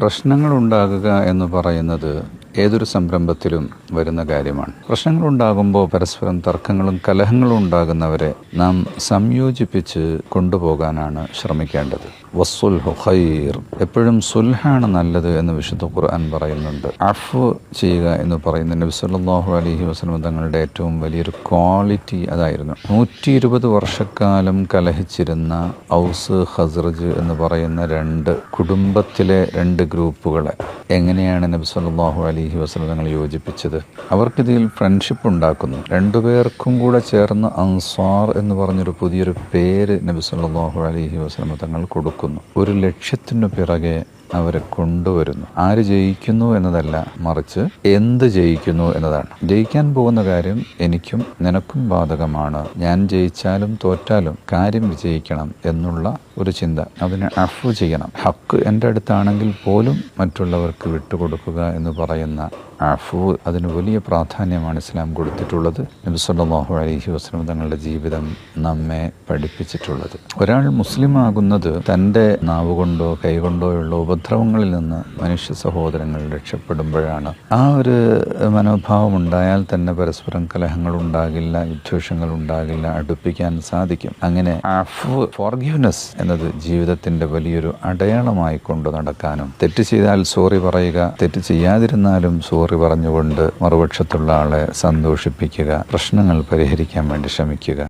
പ്രശ്നങ്ങൾ ഉണ്ടാകുക എന്ന് പറയുന്നത് ഏതൊരു സംരംഭത്തിലും വരുന്ന കാര്യമാണ്. പ്രശ്നങ്ങളുണ്ടാകുമ്പോൾ പരസ്പരം തർക്കങ്ങളും കലഹങ്ങളും ഉണ്ടാകുന്നവരെ നാം സംയോജിപ്പിച്ച് കൊണ്ടുപോകാനാണ് ശ്രമിക്കേണ്ടത്. വസ്സുൽഹു ഖൈർ. എപ്പോഴും സുൽഹാണ് നല്ലത് എന്ന് വിശുദ്ധ ഖുർആൻ പറയുന്നുണ്ട്. അഫ് ചെയ്യുക എന്ന് പറയുന്ന നബി അലൈഹി വസല്ലം തങ്ങളുടെ ഏറ്റവും വലിയൊരു ക്വാളിറ്റി അതായിരുന്നു. നൂറ്റി ഇരുപത് വർഷക്കാലം കലഹിച്ചിരുന്ന ഔസ് ഹസ്രജ് എന്ന് പറയുന്ന രണ്ട് കുടുംബത്തിലെ രണ്ട് ഗ്രൂപ്പുകളെ എങ്ങനെയാണ് നബി സല്ലാഹു അലഹി വസല്ലം തങ്ങൾ യോജിപ്പിച്ചത്? അവർക്കിതിൽ ഫ്രണ്ട്ഷിപ്പ് ഉണ്ടാക്കുന്നു. രണ്ടുപേർക്കും കൂടെ ചേർന്ന് അൻസാർ എന്ന് പറഞ്ഞൊരു പുതിയൊരു പേര് നബി സല്ലാഹു അലഹി വസല്ലം തങ്ങൾ കൊടുക്കുന്നു. ഒരു ലക്ഷ്യത്തിനു പിറകെ അവരെ കൊണ്ടുവരുന്നു. ആര് ജയിക്കുന്നു എന്നതല്ല മറിച്ച് എന്ത് ജയിക്കുന്നു എന്നതാണ്. ജയിക്കാൻ പോകുന്ന കാര്യം എനിക്കും നിനക്കും ബാധകമാണ്. ഞാൻ ജയിച്ചാലും തോറ്റാലും കാര്യം വിജയിക്കണം എന്നുള്ള ഒരു ചിന്ത. അതിനെ അഫ് ചെയ്യണം. ഹക്ക് എന്റെ അടുത്താണെങ്കിൽ പോലും മറ്റുള്ളവർക്ക് വിട്ടുകൊടുക്കുക എന്ന് പറയുന്ന അഫു അതിന് വലിയ പ്രാധാന്യമാണ് ഇസ്ലാം കൊടുത്തിട്ടുള്ളത്. നബിസ്വല്ലാഹു അലഹി വസ്ലം തങ്ങളുടെ ജീവിതം നമ്മെ പഠിപ്പിച്ചിട്ടുള്ളത്. ഒരാൾ മുസ്ലിം ആകുന്നത് തന്റെ നാവുകൊണ്ടോ കൈകൊണ്ടോ ഉള്ള ഉപദ്രവങ്ങളിൽ നിന്ന് മനുഷ്യ സഹോദരങ്ങൾ രക്ഷപ്പെടുമ്പോഴാണ് ആ ഒരു മനോഭാവം ഉണ്ടായാൽ തന്നെ പരസ്പരം കലഹങ്ങൾ ഉണ്ടാകില്ല വിദ്വേഷങ്ങൾ ഉണ്ടാകില്ല അടുപ്പിക്കാൻ സാധിക്കും. അങ്ങനെ ഫോർഗീവ്നെസ് എന്നത് ജീവിതത്തിന്റെ വലിയൊരു അടയാളമായി കൊണ്ട് നടക്കാനും തെറ്റ് ചെയ്താൽ സോറി പറയുക തെറ്റ് ചെയ്യാതിരുന്നാലും സോറി പറഞ്ഞുകൊണ്ട് മറുപക്ഷത്തുള്ള ആളെ സന്തോഷിപ്പിക്കുക പ്രശ്നങ്ങൾ പരിഹരിക്കാൻ വേണ്ടി ശ്രമിക്കുക.